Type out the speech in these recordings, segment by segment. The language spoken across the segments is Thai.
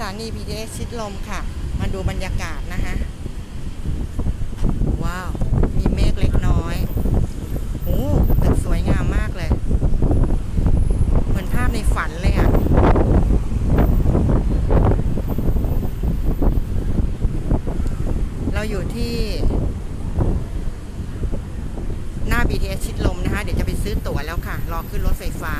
ถานี BTS ชิดลมค่ะ มาดูบรรยากาศนะฮะว้าว มีเมฆเล็กน้อยโอ้ตึกสวยงามมากเลย เหมือนภาพในฝันเลยอะ่ะเราอยู่ที่ หน้า BTS ชิดลมนะคะ เดี๋ยวจะไปซื้อตั๋วแล้วค่ะ รอขึ้นรถไฟฟ้า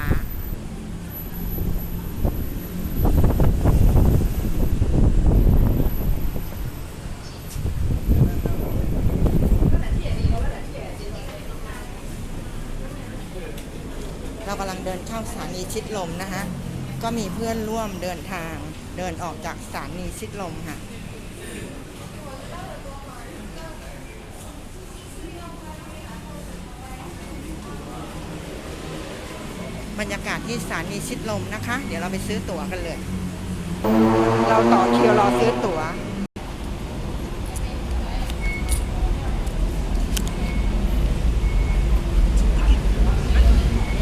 เรากำลังเดินเข้าสถานีชิดลมนะคะก็มีเพื่อนร่วมเดินทางเดินออกจากสถานีชิดลมค่ะบรรยากาศที่สถานีชิดลมนะคะ เดี๋ยวเราไปซื้อตั๋วกันเลย เราต่อคิวรอซื้อตั๋ว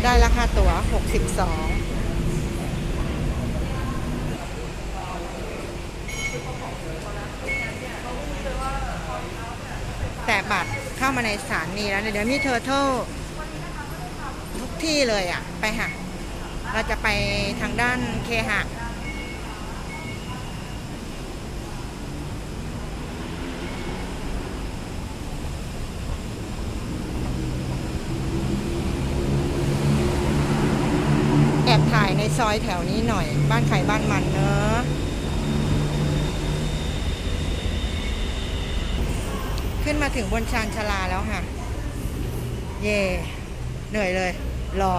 ได้ราคา ตั๋ว 62แต่บัตรเข้ามาในสถานีแล้วเนี่ยเดี๋ยวมีเทอร์เทลทุกที่เลยอะ ไปค่ะ เราจะไปทางด้านเคหะ แอบถ่ายใน ซอยแถวนี้หน่อย บ้านใครบ้านมันเนอะขึ้นมาถึงบนชานชลาแล้วค่ะ เย่เหนื่อยเลย รอ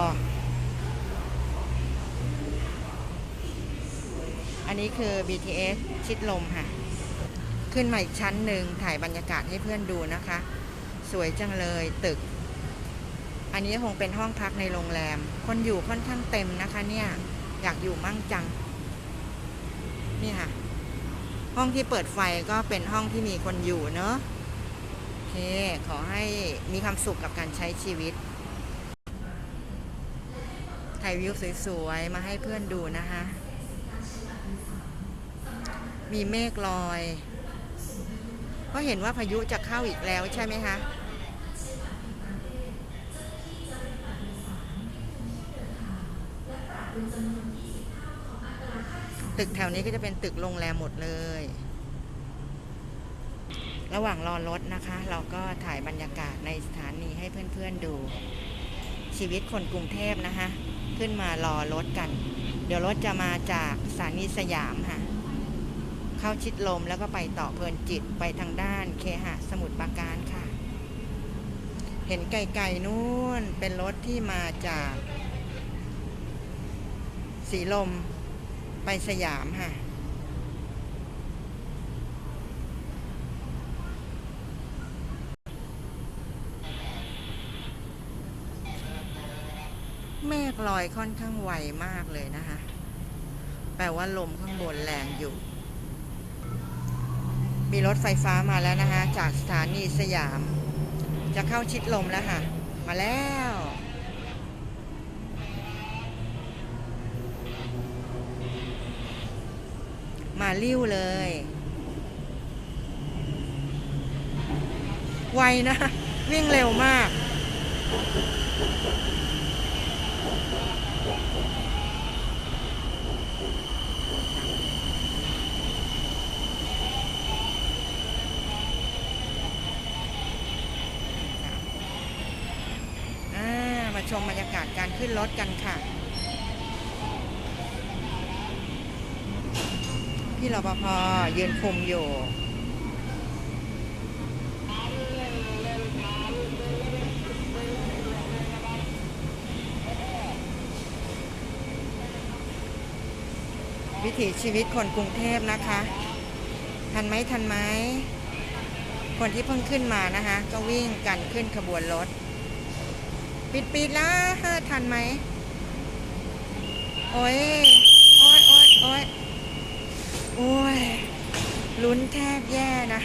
อันนี้คือ BTS ชิดลมค่ะ ขึ้นมาอีกชั้นหนึ่งถ่ายบรรยากาศให้เพื่อนดูนะคะ สวยจังเลยตึก อันนี้คงเป็นห้องพักในโรงแรม คนอยู่ค่อนข้างเต็มนะคะเนี่ย อยากอยู่มั่งจัง นี่ค่ะ ห้องที่เปิดไฟก็เป็นห้องที่มีคนอยู่เนอะโอเค ขอให้มีความสุขกับการใช้ชีวิต ถ่ายวิวสวยๆ มาให้เพื่อนดูนะคะ มีเมฆลอย ก็เห็นว่าพายุจะเข้าอีกแล้วใช่ไหมคะ ตึกแถวนี้ก็จะเป็นตึกโรงแรมหมดเลย ระหว่างรอรถนะคะ เราก็ถ่ายบรรยากาศในสถานีให้เพื่อนๆดู ชีวิตคนกรุงเทพนะคะ ขึ้นมารอรถกัน เดี๋ยวรถจะมาจากสถานีสยามค่ะ เข้าชิดลมแล้วก็ไปต่อเพลินจิตไปทางด้านเคหะสมุทรปราการค่ะ เห็นไกลๆนู่นเป็นรถที่มาจาก สีลม ไปสยามค่ะ เมฆลอยค่อนข้างไวมากเลยนะคะ แปลว่าลมข้างบนแรงอยู่ มีรถไฟฟ้ามาแล้วนะคะ จากสถานีสยาม จะเข้าชิดลมแล้วค่ะ มาแล้ว มาลิ้วเลย ไวนะ วิ่งเร็วมากอ่ามาชมบรรยากาศการขึ้นรถกันค่ะ พี่รปภยืนคุมอยู่ วิถีชีวิตคนกรุงเทพนะคะ ทันไหมทันไหมคนที่เพิ่งขึ้นมานะคะ ก็วิ่งกันขึ้นขบวนรถ ปิดปิดแล้วทันไหมโอ้ยโอ้ยโอ้ยโอ้ย โอ้ยลุ้นแทบแย่นะ